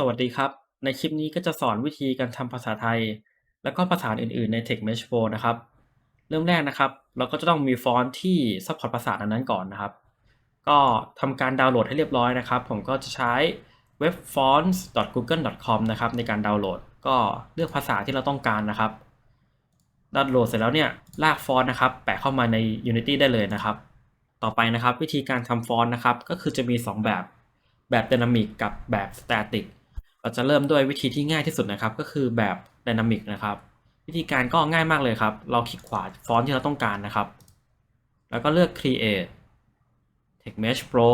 สวัสดีครับ ในคลิปนี้ก็จะสอนวิธีการทำภาษาไทย แล้วก็ภาษาอื่นๆ ใน TeXtMesh Pro นะครับ เริ่มแรกนะครับ เราก็จะต้องมีฟอนต์ที่ซัพพอร์ตภาษานั้นๆก่อนนะครับ ก็ทำการดาวน์โหลดให้เรียบร้อยนะครับ ผมก็จะใช้เว็บ fonts.google.com นะครับในการดาวน์โหลด ก็เลือกภาษาที่เราต้องการนะครับ ดาวน์โหลดเสร็จแล้วเนี่ยลากฟอนต์นะครับ แปะเข้ามาใน Unity ได้เลยนะครับ ต่อไปนะครับวิธีการทำฟอนต์นะครับ ก็คือจะมี 2 แบบ แบบ Dynamic กับแบบ Static เราจะเริ่มด้วยวิธีที่ง่ายที่สุดนะครับ ก็คือแบบ Dynamic นะครับ วิธีการก็ง่ายมากเลยครับ เราคลิกขวาฟอนต์ที่เราต้องการนะครับ แล้วก็เลือก Create Text Mesh Pro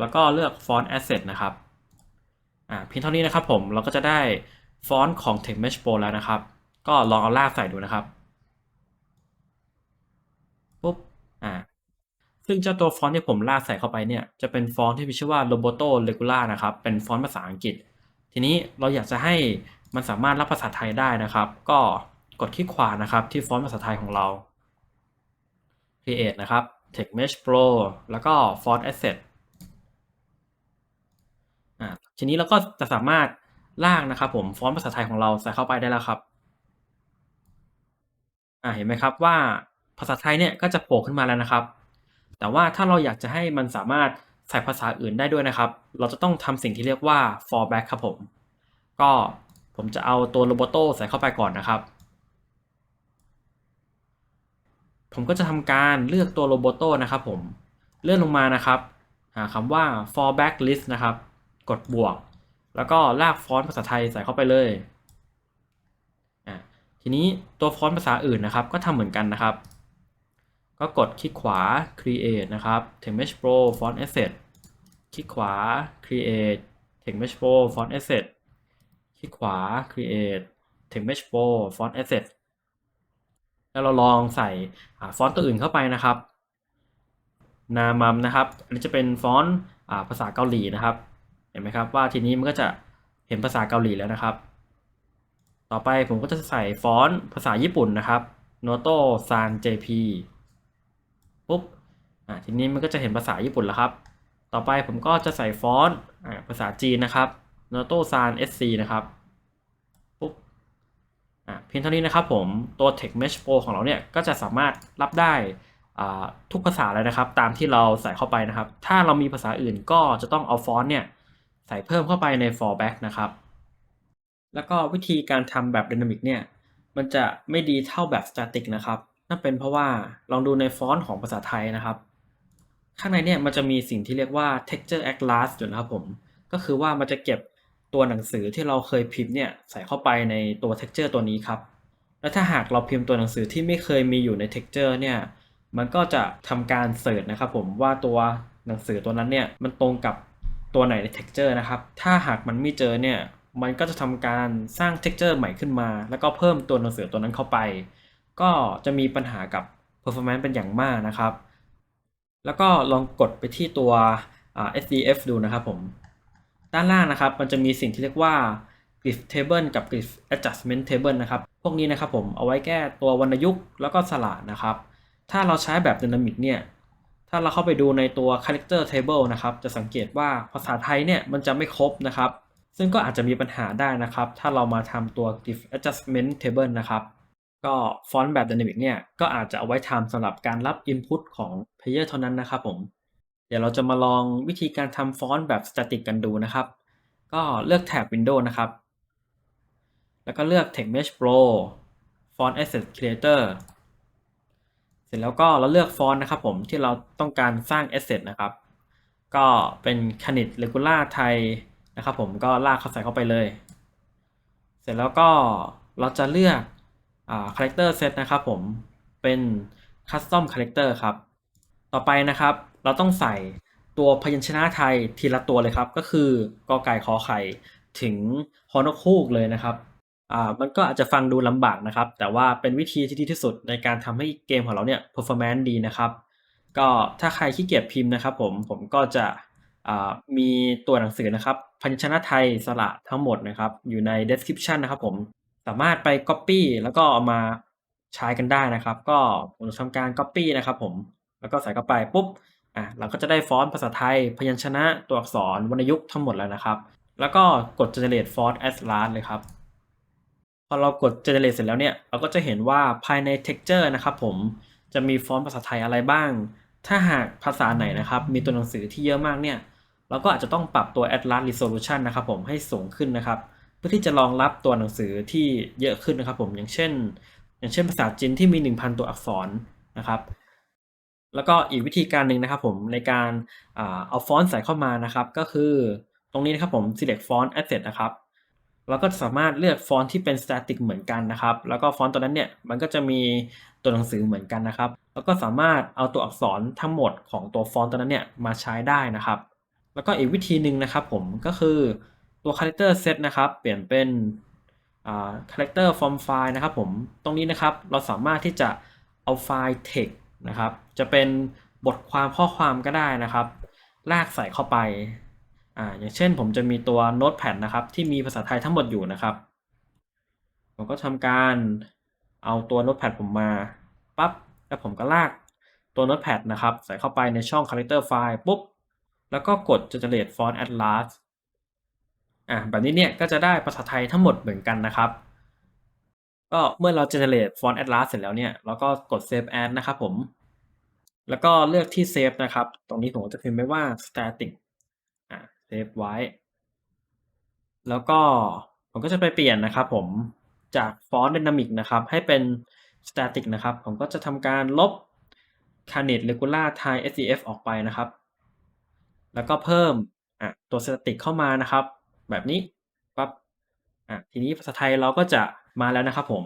แล้วก็เลือก Font Asset นะครับอ่าเพียงเท่านี้นะครับผมเราก็จะได้ฟอนต์ของ Text Mesh Pro แล้วนะครับ ก็ลองเอาลากใส่ดูนะครับปุ๊บอ่าซึ่งเจ้าตัวฟอนต์ที่ผมลากใส่เข้าไปเนี่ยจะเป็นฟอนต์ที่มีชื่อว่า Roboto Regular นะครับเป็นฟอนต์ภาษาอังกฤษ ทีนี้เราอยากจะให้มันสามารถรับภาษาไทยได้นะครับ ก็กดคลิกขวานะครับที่ฟอนต์ภาษาไทยของเรา Create นะครับ Text Mesh Pro แล้วก็ Font Asset อ่าทีนี้เราก็จะสามารถลากนะครับผมฟอนต์ภาษาไทยของเราใส่เข้าไปได้แล้วครับอ่าเห็นไหมครับว่าภาษาไทยเนี่ยก็จะโผล่ขึ้นมาแล้วนะครับ แต่ว่าถ้าเราอยากจะให้มันสามารถ ใส่ภาษาอื่นได้ด้วยนะครับ เราจะต้องทำสิ่งที่เรียกว่า fallback ครับผม ก็ผมจะเอาตัว Roboto ใส่เข้าไปก่อนนะครับ ผมก็จะทำการเลือกตัว Roboto นะครับผม เลื่อนลงมานะครับ หาคำว่า fallback list นะครับ กดบวก แล้วก็ลากฟอนต์ภาษาไทยใส่เข้าไปเลยอะทีนี้ตัวฟอนต์ภาษาอื่นนะครับ ก็ทำเหมือนกันนะครับ ก็กดคลิกขวา create นะครับ Text Mesh Pro Font Asset คลิกขวา create Text Mesh Pro Font Asset คลิกขวา create Text Mesh Pro Font Asset แล้วเราลองใส่ฟอนต์ตัวอื่นเข้าไปนะครับ นามัมนะครับ อันนี้จะเป็นฟอนต์ภาษาเกาหลีนะครับ เห็นไหมครับว่าทีนี้มันก็จะเห็นภาษาเกาหลีแล้วนะครับ ต่อไปผมก็จะใส่ฟอนต์ภาษาญี่ปุ่นนะครับ Noto San JP ปุ๊บอ่าทีนี้มันก็จะเห็นภาษาญี่ปุ่นแล้วครับ ต่อไปผมก็จะใส่ฟอนต์อ่าภาษาจีนนะครับ Noto San SC นะครับปุ๊บอ่าเพียงเท่านี้นะครับผมตัว Text Mesh Pro ของเราเนี่ยก็จะสามารถรับได้อ่าทุกภาษาเลยนะครับ ตามที่เราใส่เข้าไปนะครับ ถ้าเรามีภาษาอื่นก็จะต้องเอาฟอนต์เนี่ยใส่เพิ่มเข้าไปใน fallback นะครับ แล้วก็วิธีการทำแบบ Dynamic เนี่ยมันจะไม่ดีเท่าแบบ Static นะครับ นั่นเป็นเพราะว่าลองดูในฟอนต์ของภาษาไทยนะครับ ข้างในเนี่ยมันจะมีสิ่งที่เรียกว่า texture atlas อยู่นะครับผม ก็คือว่ามันจะเก็บตัวหนังสือที่เราเคยพิมพ์เนี่ยใส่เข้าไปในตัว texture ตัวนี้ครับ และถ้าหากเราพิมพ์ตัวหนังสือที่ไม่เคยมีอยู่ใน texture เนี่ยมันก็จะทำการเสิร์ชนะครับผมว่าตัวหนังสือตัวนั้นเนี่ยมันตรงกับตัวไหนใน texture นะครับ ถ้าหากมันไม่เจอเนี่ยมันก็จะทำการสร้าง texture ใหม่ขึ้นมา แล้วก็เพิ่มตัวหนังสือตัวนั้นเข้าไป ก็จะมีปัญหากับ performance เป็นอย่างมากนะครับ แล้วก็ลองกดไปที่ตัว SDF ดูนะครับผม ด้านล่างนะครับมันจะมีสิ่งที่เรียกว่า glyph table กับ glyph adjustment table นะครับ พวกนี้นะครับผมเอาไว้แก้ตัววรรณยุกต์แล้วก็สระนะครับ ถ้าเราใช้แบบ dynamic เนี่ย ถ้าเราเข้าไปดูในตัว character table นะครับ จะสังเกตว่าภาษาไทยเนี่ยมันจะไม่ครบนะครับ ซึ่งก็อาจจะมีปัญหาได้นะครับ ถ้าเรามาทำตัว glyph adjustment table นะครับ ก็ฟอนต์แบบ Dynamic เนี่ย ก็อาจจะเอาไว้ทำสำหรับการรับ Input ของ Player เท่านั้นนะครับผม เดี๋ยวเราจะมาลองวิธีการทำฟอนต์แบบ Static กันดูนะครับ ก็เลือกแท็บ Windows นะครับ แล้วก็เลือก Text Mesh Pro Font Asset Creator เสร็จแล้วก็เราเลือกฟอนต์นะครับผมที่เราต้องการสร้าง Asset นะครับ ก็เป็น Canit Regular ไทยนะครับผมก็ลากเข้าใส่เข้าไปเลย เสร็จแล้วก็เราจะเลือก อ่า character set นะครับผมเป็น custom character ครับ ต่อไปนะครับ เราต้องใส่ตัวพยัญชนะไทยทีละตัวเลยครับ ก็คือกอไก่ขอไข่ถึงฮอนกคูกเลยนะครับอ่ามันก็อาจจะฟังดูลำบากนะครับ แต่ว่าเป็นวิธีที่ดีที่สุดในการทำให้เกมของเราเนี่ย performance ดีนะครับ ก็ถ้าใครขี้เกียจพิมพ์นะครับ ผมผมก็จะอ่ามีตัวหนังสือนะครับพยัญชนะไทยสระทั้งหมดนะครับ อยู่ใน description นะครับผม สามารถไป Copy แล้วก็เอามาใช้กันได้นะครับ ก็ผมจะทำการ Copy นะครับ ผม แล้วก็ใส่เข้าไปปุ๊บ อะเราก็จะได้ฟอนต์ภาษาไทย พยัญชนะ ตัวอักษร วรรณยุกต์ทั้งหมดแล้วนะครับ แล้วก็กด generate font as large เลยครับ พอเรากด generate เสร็จแล้วเนี่ย เราก็จะเห็นว่าภายใน texture นะครับ ผม จะมีฟอนต์ภาษาไทยอะไรบ้าง ถ้าหากภาษาไหนนะครับ มีตัวหนังสือที่เยอะมากเนี่ย เราก็อาจจะต้องปรับตัว Atlas Resolution นะครับ ผม ให้สูงขึ้นนะครับ เพื่อที่จะรองรับตัวหนังสือที่เยอะขึ้นนะครับ ผมอย่างเช่น อย่างเช่นภาษาจีนที่มี 1,000 ตัวอักษรนะครับ แล้วก็อีกวิธีการหนึ่งนะครับ ผมในการเอาฟอนต์ใส่เข้ามานะครับ ก็คือตรงนี้นะครับผม select font asset นะครับเราก็สามารถเลือกฟอนต์ที่เป็น static เหมือนกันนะครับ แล้วก็ฟอนต์ตัวนั้นเนี่ยมันก็จะมีตัวหนังสือเหมือนกันนะครับ แล้วก็สามารถเอาตัวอักษรทั้งหมดของตัวฟอนต์ตัวนั้นเนี่ยมาใช้ได้นะครับ แล้วก็อีกวิธีหนึ่งนะครับผมก็คือ ตัว character set นะครับ เปลี่ยนเป็นอ่า character from file นะครับผม ตรงนี้นะครับเราสามารถที่จะเอาไฟล์ text นะครับ จะเป็นบทความข้อความก็ได้นะครับ ลากใส่เข้าไปอ่าอย่างเช่นผมจะมีตัว Notepad นะครับ ที่มีภาษาไทยทั้งหมดอยู่นะครับ ผมก็ทำการเอาตัว Notepad ผมมาปั๊บแล้วผมก็ลากตัว Notepad นะครับ ใส่เข้าไปในช่อง character file ปุ๊บ แล้วก็กด generate font at last อะแบบนี้เนี่ยก็จะได้ภาษาไทยทั้งหมดเหมือนกันนะครับ ก็เมื่อเรา generate font atlas เสร็จแล้วเนี่ยเราก็กด save as นะครับผม แล้วก็เลือกที่ save นะครับ ตรงนี้ผมจะพิมพ์ไว้ว่า static อะ save ไว้ แล้วก็ผมก็จะไปเปลี่ยนนะครับผมจากฟอนต์ dynamic นะครับ ให้เป็น static นะครับ ผมก็จะทำการลบ canet regular thai scf ออกไปนะครับ แล้วก็เพิ่มอะตัว static เข้ามานะครับ แบบนี้ปั๊บอะทีนี้ภาษาไทยเราก็จะมาแล้วนะครับผม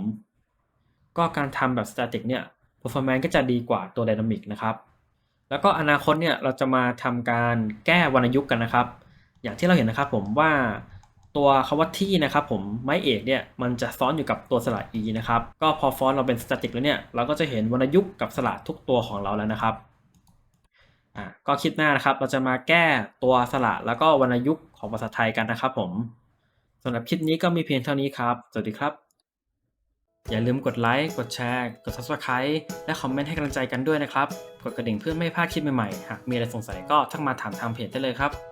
ก็การทำแบบ static เนี่ย performance ก็จะดีกว่าตัว dynamic นะครับ แล้วก็อนาคตเนี่ยเราจะมาทำการแก้วรรณยุกต์กันนะครับ อย่างที่เราเห็นนะครับผมว่าตัวคำว่าที่นะครับผมไม้เอกเนี่ยมันจะซ้อนอยู่กับตัวสระ e นะครับ ก็พอฟอนต์เราเป็น static แล้วเนี่ยเราก็จะเห็นวรรณยุกต์กับสระทุกตัวของเราแล้วนะครับ อะก็คลิปหน้านะครับ เราจะมาแก้ตัวสระแล้วก็วรรณยุกต์ของภาษาไทยกันนะครับผมสำหรับคลิปนี้ก็มีเพียงเท่านี้ครับ สวัสดีครับ อย่าลืมกดไลค์ กดแชร์ กด subscribe และคอมเมนต์ให้กำลังใจกันด้วยนะครับ กดกระดิ่งเพื่อไม่พลาดคลิปใหม่ๆ หากมีอะไรสงสัยก็ทักมาถามทางเพจได้เลยครับ